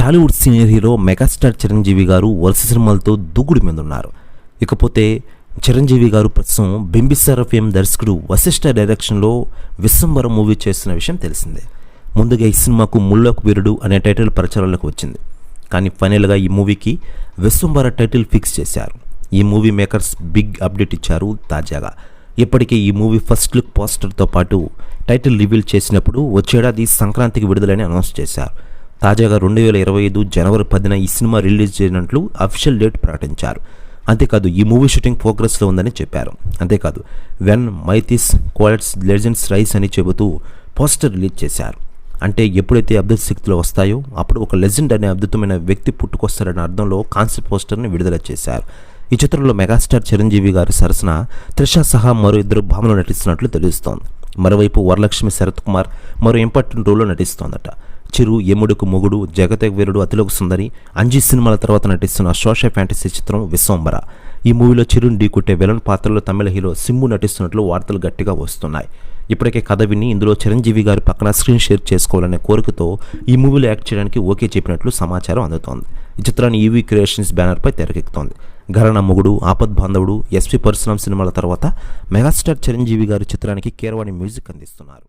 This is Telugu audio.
Tollywood senior hero megastar Chiranjeevi గారు వరుస సినిమాలతో దూకుడు మీద ఉన్నారు ఇకపోతే చిరంజీవి గారు ప్రస్తుతం బింబిసార్ ఫేమ్ దర్శకుడు వశిష్ఠ డైరెక్షన్లో విశ్వంబరం మూవీ చేస్తున్న విషయం తెలిసిందే. ముందుగా ఈ సినిమాకు ముల్లోక్ వీరుడు అనే టైటిల్ ప్రచారంలోకి వచ్చింది. కానీ ఫైనల్గా ఈ మూవీకి విశ్వంబర టైటిల్ ఫిక్స్ చేశారు. ఈ మూవీ మేకర్స్ బిగ్ అప్డేట్ ఇచ్చారు తాజాగా. ఇప్పటికే ఈ మూవీ ఫస్ట్ లుక్ పోస్టర్తో పాటు టైటిల్ రివీల్ చేసినప్పుడు వచ్చేడాది సంక్రాంతికి విడుదలని అనౌన్స్ చేశారు. తాజాగా రెండు వేల ఇరవై ఐదు జనవరి పదిన ఈ సినిమా రిలీజ్ చేయనట్లు అఫీషియల్ డేట్ ప్రకటించారు. అంతేకాదు ఈ మూవీ షూటింగ్ ప్రోగ్రెస్లో ఉందని చెప్పారు. అంతేకాదు when myths collide legends rise అని చెబుతూ పోస్టర్ రిలీజ్ చేశారు. అంటే ఎప్పుడైతే అబ్దుల్ శక్తులు వస్తాయో అప్పుడు ఒక లెజెండ్ అనే అద్భుతమైన వ్యక్తి పుట్టుకొస్తారనే అర్థంలో కాన్సెప్ట్ పోస్టర్ని విడుదల చేశారు. ఈ చిత్రంలో మెగాస్టార్ చిరంజీవి గారి సరసన త్రిష సహా మరో ఇద్దరు భామలు నటిస్తున్నట్లు తెలుస్తోంది. మరోవైపు వరలక్ష్మి శరత్ కుమార్ మరో ఇంపార్టెంట్ రోల్లో నటిస్తోందట. చిరు యముడుకు మొగుడు జగతెగ వీరుడు అతిలోక సుందరి అంజీ సినిమాల తర్వాత నటిస్తున్న సోషల్ ఫ్యాంటసీ చిత్రం విశ్వంబర ఈ మూవీలో చిరుని ఢీకొట్టే విలన్ పాత్రలో తమిళ హీరో సింబు నటిస్తున్నట్లు వార్తలు గట్టిగా వస్తున్నాయి. ఇప్పటికే కథ విని ఇందులో చిరంజీవి గారి పక్కన స్క్రీన్ షేర్ చేసుకోవాలనే కోరికతో ఈ మూవీలో యాక్ట్ చేయడానికి ఓకే చెప్పినట్లు సమాచారం అందుతోంది. ఈ చిత్రాన్ని ఈవీ క్రియేషన్స్ బ్యానర్పై తెరకెక్కుతోంది. ఘరణ మొగుడు ఆపద్ బాంధవుడు ఎస్పీ పరశురామ్ సినిమాల తర్వాత మెగాస్టార్ చిరంజీవి గారి చిత్రానికి కీరవాణి మ్యూజిక్ అందిస్తున్నారు.